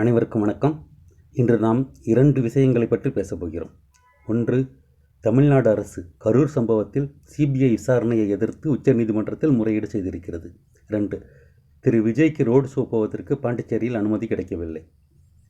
அனைவருக்கும் வணக்கம். இன்று நாம் இரண்டு விஷயங்களை பற்றி பேசப் போகிறோம். ஒன்று தமிழ்நாடு அரசு கரூர் சம்பவத்தில் சிபிஐ விசாரணையை எதிர்த்து உச்சநீதிமன்றத்தில் முறையீடு செய்திருக்கிறது. ரெண்டு திரு. விஜய்க்கு ரோடு ஷோ போவதற்கு பாண்டிச்சேரியில் அனுமதி கிடைக்கவில்லை.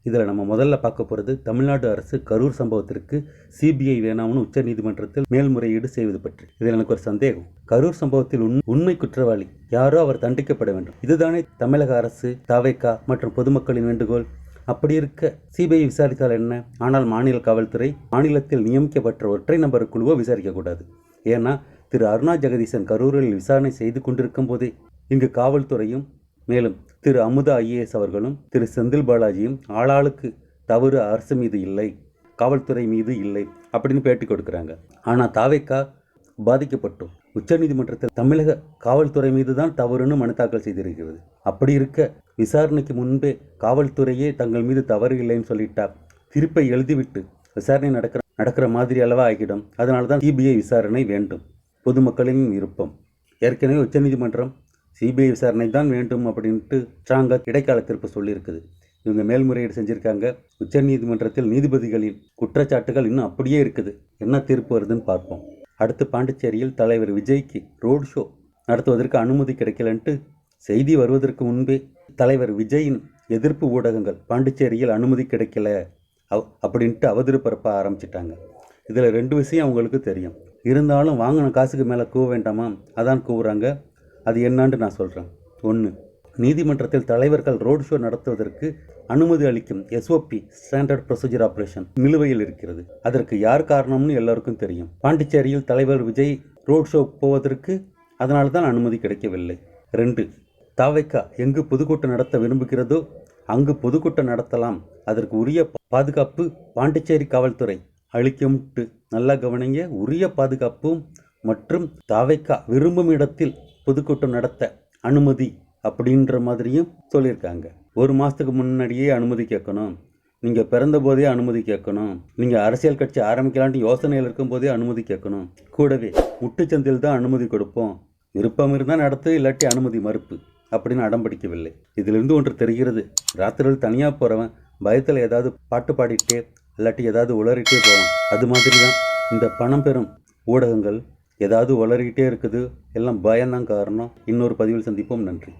இதில் நம்ம முதல்ல பார்க்க போகிறது தமிழ்நாடு அரசு கரூர் சம்பவத்திற்கு சிபிஐ வேணாம்னு உச்சநீதிமன்றத்தில் மேல்முறையீடு செய்வது பற்றி. இதில் எனக்கு ஒரு சந்தேகம். கரூர் சம்பவத்தில் உண் உண்மை குற்றவாளி யாரோ அவர் தண்டிக்கப்பட வேண்டும். இதுதானே தமிழக அரசு தாவைக்கா மற்றும் பொதுமக்களின் வேண்டுகோள். அப்படி இருக்க சிபிஐ விசாரித்தால் என்ன? ஆனால் மாநில காவல்துறை மாநிலத்தில் நியமிக்கப்பட்ட ஒற்றை நபர் குழுவோ விசாரிக்கக்கூடாது ஏன்னா திரு அருணா ஜெகதீசன் கரூரில் விசாரணை செய்து கொண்டிருக்கும் போதே இங்கு காவல்துறையும் மேலும் திரு அமுதா ஐஏஎஸ் அவர்களும் திரு செந்தில் பாலாஜியும் ஆளாளுக்கு தவறு அரசு மீது இல்லை காவல்துறை மீது இல்லை அப்படின்னு பேட்டி கொடுக்குறாங்க. ஆனால் தாவேக்கா பாதிக்கப்பட்டோம். உச்சநீதிமன்றத்தில் தமிழக காவல்துறை மீது தான் தவறுன்னு மனு தாக்கல் செய்திருக்கிறது. அப்படி இருக்க விசாரணைக்கு முன்பே காவல்துறையே தங்கள் மீது தவறு இல்லைன்னு சொல்லிட்டா திருப்பை எழுதிவிட்டு விசாரணை நடக்கிற நடக்கிற மாதிரி அளவாக ஆகிடும். அதனால தான் சிபிஐ விசாரணை வேண்டும். பொதுமக்களின் விருப்பம். ஏற்கனவே உச்சநீதிமன்றம் சிபிஐ விசாரணை தான் வேண்டும் அப்படின்ட்டு ஸ்ட்ராங்காக இடைக்கால தீர்ப்பு சொல்லியிருக்குது. இவங்க மேல்முறையீடு செஞ்சுருக்காங்க. உச்சநீதிமன்றத்தில் நீதிபதிகளின் குற்றச்சாட்டுகள் இன்னும் அப்படியே இருக்குது. என்ன தீர்ப்பு வருதுன்னு பார்ப்போம். அடுத்து பாண்டிச்சேரியில் தலைவர் விஜய்க்கு ரோட் ஷோ நடத்துவதற்கு அனுமதி கிடைக்கலன்ட்டு செய்தி வருவதற்கு முன்பே தலைவர் விஜயின் எதிர்ப்பு ஊடகங்கள் பாண்டிச்சேரியில் அனுமதி கிடைக்கல அவ் அப்படின்ட்டு அவதூறு பரப்ப ஆரம்பிச்சிட்டாங்க. இதில் ரெண்டு விஷயம் அவங்களுக்கு தெரியும். இருந்தாலும் வாங்கின காசுக்கு மேலே கூவ வேண்டாமா? அதான் கூவுறாங்க. அது என்னான்னு நான் சொல்கிறேன் ஒன்று நீதிமன்றத்தில் தலைவர்கள் ரோட் ஷோ நடத்துவதற்கு அனுமதி அளிக்கும் எஸ்ஓபி ஸ்டாண்டர்ட் ப்ரொசீஜர் ஆபரேஷன் நிலுவையில் இருக்கிறது. அதற்கு யார் காரணம்னு எல்லாருக்கும் தெரியும். பாண்டிச்சேரியில் தலைவர் விஜய் ரோட் ஷோ போவதற்கு அதனால தான் அனுமதி கிடைக்கவில்லை. ரெண்டு தாவைக்கா எங்கு பொதுக்கூட்டம் நடத்த விரும்புகிறதோ அங்கு பொதுக்கூட்டம் நடத்தலாம். அதற்கு உரிய பாதுகாப்பு பாண்டிச்சேரி காவல்துறை அளிக்கும்ட்டு நல்லா கவனிங்க. உரிய பாதுகாப்பும் மற்றும் தாவைக்கா விரும்பும் இடத்தில் பொதுக்கூட்டம் நடத்த அனுமதி அப்படின்ற மாதிரியும் சொல்லியிருக்காங்க. ஒரு மாதத்துக்கு முன்னாடியே அனுமதி கேட்கணும். நீங்கள் பிறந்த போதே அனுமதி கேட்கணும். நீங்கள் அரசியல் கட்சி ஆரம்பிக்கலான்ட்டு யோசனையில் இருக்கும்போதே அனுமதி கேட்கணும். கூடவே முட்டுச்சந்தில் தான் அனுமதி கொடுப்போம். விருப்பம் இருந்தால் நடத்து இல்லாட்டி அனுமதி மறுப்பு அப்படின்னு அடம் பிடிக்கவில்லை. இதிலிருந்து ஒன்று தெரிகிறது. ராத்திரியில் தனியாக போகிறவன் பயத்தில் ஏதாவது பாட்டு பாடிட்டே இல்லாட்டி ஏதாவது உளறிட்டே போவான். அது மாதிரி தான் இந்த பணம் பெறும் ஊடகங்கள். ஏதாவது உளறிக்கிட்டே இருக்குது. எல்லாம் பயம்தான் காரணம். இன்னொரு பதிவில் சந்திப்போம். நன்றி.